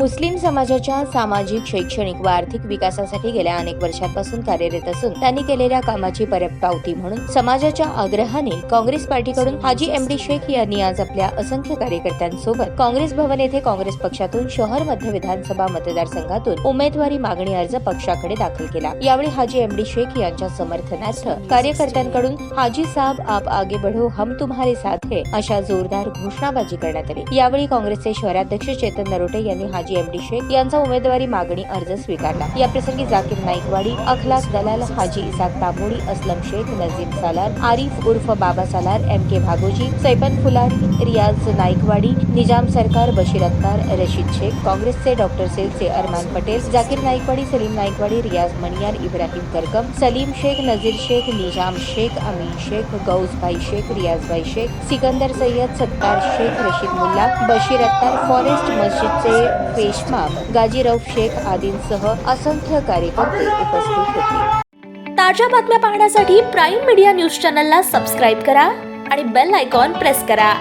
मुस्लिम समाजाच्या सामाजिक शैक्षणिक व आर्थिक विकासासाठी गेल्या अनेक वर्षांपासून कार्यरत असून त्यांनी केलेल्या कामाची परतपावती म्हणून समाजाच्या आग्रहाने काँग्रेस पार्टीकडून हाजी एम डी शेख यांनी आज आपल्या असंख्य कार्यकर्त्यांसोबत काँग्रेस भवन येथे काँग्रेस पक्षातून शहर मध्य विधानसभा मतदारसंघातून उमेदवारी मागणी अर्ज पक्षाकडे दाखल केला. यावेळी हाजी एम डी शेख यांच्या समर्थनार्थ कार्यकर्त्यांकडून हाजी साहब आप आगे बढो हम तुम्हारे साथ है अशा जोरदार घोषणाबाजी करण्यात आली. यावेळी काँग्रेसचे शहराध्यक्ष चेतन नरोटे यांनी हाजी एम डी शेख यांचा उमेदवारी मागणी अर्ज स्वीकारला. याप्रसंगी जाकीर नाईकवाडी अखलास दलाल हाजी इसाक तांबोडी असलम शेख नजीम सालार आरिफ उर्फ बाबा सालार एम के भागोजी सैपन फुलारी रियाज नाईकवाडी निजाम सरकार बशीर अत्तार रशीद शेख काँग्रेसचे डॉक्टर सेलचे अरमान पटेल जाकीर नाईकवाडी सलीम नाईकवाडी रियाज मणियार इब्राहिम करकम सलीम शेख नजीर शेख निजाम शेख अमीन शेख गौसभाई शेख रियाजभाई शेख सिकंदर सय्यद सत्तार शेख रशीद मुल्ला बशीर अत्तार फॉरेस्ट मस्जिदचे पेशमाम गाजीराव शेख आदींसह असंख्य कार्यकर्ते उपस्थित होते. ताज्या बातम्या पाहण्यासाठी प्राईम मीडिया न्यूज चॅनलला सबस्क्राईब करा आणि बेल आयकॉन प्रेस करा.